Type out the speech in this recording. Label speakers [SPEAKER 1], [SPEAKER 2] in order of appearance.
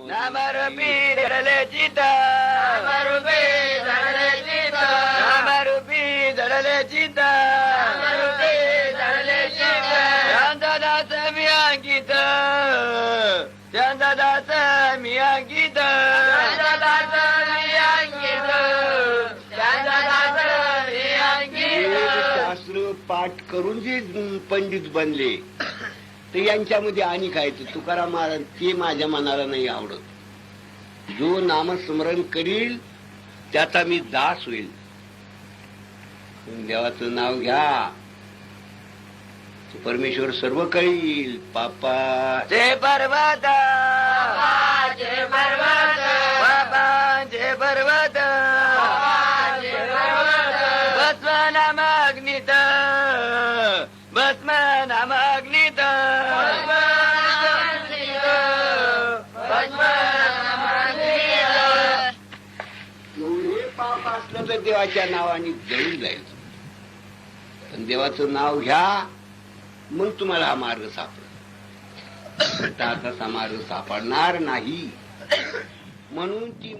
[SPEAKER 1] चित नामरूपी जडले चित चित नामरूपी जडले चित चंददास मी अंकित चंददास मी अंकित चंददास मी अंकित चंददास मी अंकित
[SPEAKER 2] शास्त्र पाठ करून जे पंडित बनले तर यांच्यामध्ये आणि काय ते तुकाराम महाराज ते माझ्या मनाला नाही आवडत. जो नामस्मरण करील त्याचा मी दास होईल. देवाचं नाव घ्या. परमेश्वर सर्व कळील पापा.
[SPEAKER 1] जय पर्वत. जय पर्वत. बाबा जय पर्वत. भस्म नामाग्नित भस्म नामाग्नित
[SPEAKER 2] पाप असलं तर देवाच्या नावाने जळून जायचं पण देवाचं नाव घ्या मग तुम्हाला हा मार्ग सापडेल. आता असा मार्ग सापडणार नाही. म्हणून ती